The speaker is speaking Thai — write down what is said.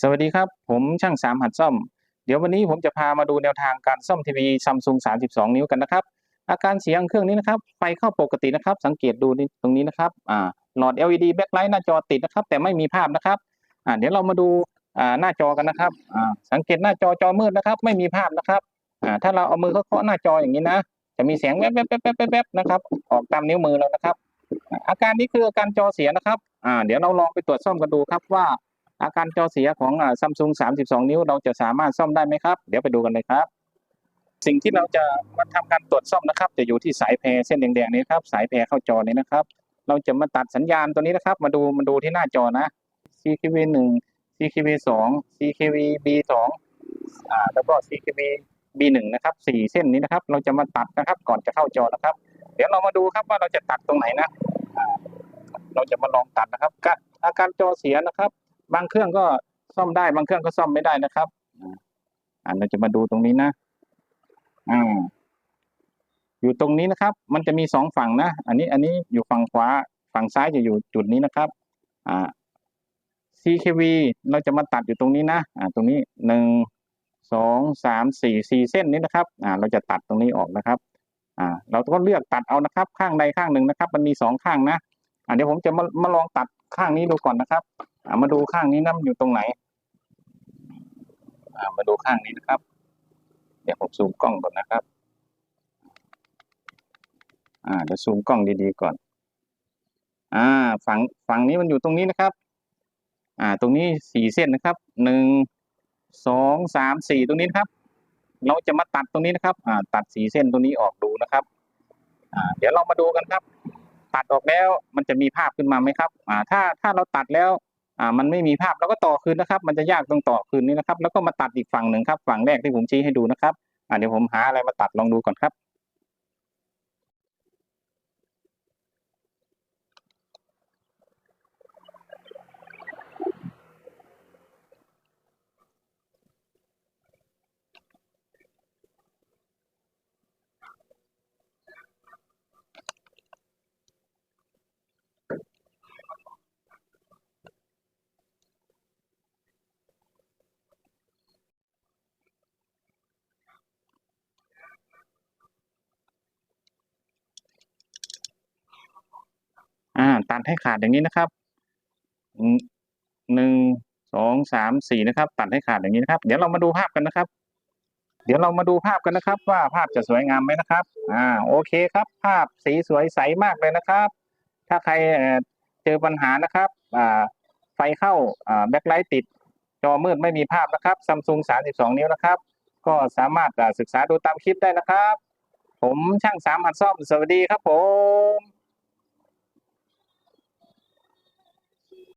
สวัสดีครับ ผมช่างสามหัดซ่อม เดี๋ยววันนี้ผมจะพามาดูแนวทางการซ่อมทีวีซัมซุง32 นิ้วกันนะครับ อาการเสียงเครื่องนี้นะครับไฟเข้าปกตินะครับ สังเกตดูนี่ตรงนี้นะครับอ่าหลอด LED backlight หน้าจอติดนะครับ แต่ไม่มีภาพนะครับอ่าเดี๋ยวเรามาดูอ่าหน้าจอกันนะครับอ่าสังเกตหน้าจอจอมืดนะครับ ไม่มีภาพนะครับอ่าถ้าเราเอามือเคาะๆหน้าจออย่างนี้นะ จะมีเสียงแวบๆๆๆๆนะครับ ออกตามนิ้วมือเรานะครับ อาการนี้คืออาการจอเสียนะครับอ่าเดี๋ยวเราลองไปตรวจซ่อมกันดูครับว่า อาการจอเสียของซัมซุง32 นิ้ว เราจะสามารถซ่อมได้ไหมครับ เดี๋ยวไปดูกันเลยครับ สิ่งที่เราจะมาทำการตรวจซ่อมนะครับ จะอยู่ที่สายแพรเส้นแดงๆนี้ครับ สายแพรเข้าจอนี้นะครับ เราจะมาตัดสัญญาณตัวนี้นะครับ มาดูมาดูที่หน้าจอนะ CKV 1 CKV 2 CKV B 2อ่าแล้วก็ CKV B 1นะครับสี่เส้นนี้นะครับ เราจะมาตัดนะครับ ก่อนจะเข้าจอนะครับ เดี๋ยวเรามาดูครับว่าเราจะตัดตรงไหนนะเราจะมาลองตัดนะครับอาการจอเสียนะครับ บางเครื่องก็ซ่อมได้ บางเครื่องก็ซ่อมไม่ได้นะครับอ่าเราจะมาดูตรงนี้นะอ่าอยู่ตรงนี้นะครับ มันจะมีสองฝั่งนะ อันนี้ อันนี้อยู่ฝั่งขวา ฝั่งซ้ายจะอยู่จุดนี้นะครับ อ่า CKV เราจะมาตัดอยู่ตรงนี้นะ อ่า ตรงนี้หนึ่งสองสามสี่สี่เส้นนี้นะครับ อ่า เราจะตัดตรงนี้ออกนะครับ อ่า เราก็เลือกตัดเอานะครับ ข้างใดข้างหนึ่งนะครับ มันมีสองข้างนะ อ่าเดี๋ยวผมจะมามาลองตัดข้างนี้ดูก่อนนะครับามาดูข้างนี้นะมันอยู่ตรงไหนามาดูข้างนี้นะครับ เดี๋ยวผมซูมกล้องก่อนนะครับ อ่าเดี๋ยวซูมกล้องดีๆก่อน อ่าฝั่งฝั่งนี้มันอยู่ตรงนี้นะครับ อ่า ตรงนี้สี่เส้นนะครับ หนึ่ง สอง สาม สี่ตรงนี้นครับ เราจะมาตัดตรงนี้นะครับ อ่า ตัดสี่เส้นตรงนี้ออกดูนะครับ อ่า เดี๋ยวเรามาดูกันครับ ตัดออกแล้วมันจะมีภาพขึ้นมาไหมครับ อ่า ถ้าถ้าเราตัดแล้ว อ่ามันไม่มีภาพเราก็ต่อคืนนะครับ มันจะยากตรงต่อคืนนี้นะครับ แล้วก็มาตัดอีกฝั่งหนึ่งครับ ฝั่งแรกที่ผมชี้ให้ดูนะครับอ่าเดี๋ยวผมหาอะไรมาตัดลองดูก่อนครับ ดให้ขาดอย่างนี้นะครับหนึ่งสองสามสี่นะครับ ตัดให้ขาดอย่างนี้นะครับ เดี๋ยวเรามาดูภาพกันนะครับ เดี๋ยวเรามาดูภาพกันนะครับ ว่าภาพจะสวยงามไหมนะครับ อ่าโอเคครับ ภาพสีสวยใสมากเลยนะครับ ถ้าใครเจอปัญหานะครับอ่าไฟเข้าอ่าแบ็คไลท์ติด จอมืดไม่มีภาพนะครับซัมซุง32นิ้วนะครับ ก็สามารถศึกษาดูตามคลิปได้นะครับ ผมช่างสามหัดซ่อมสวัสดีครับผม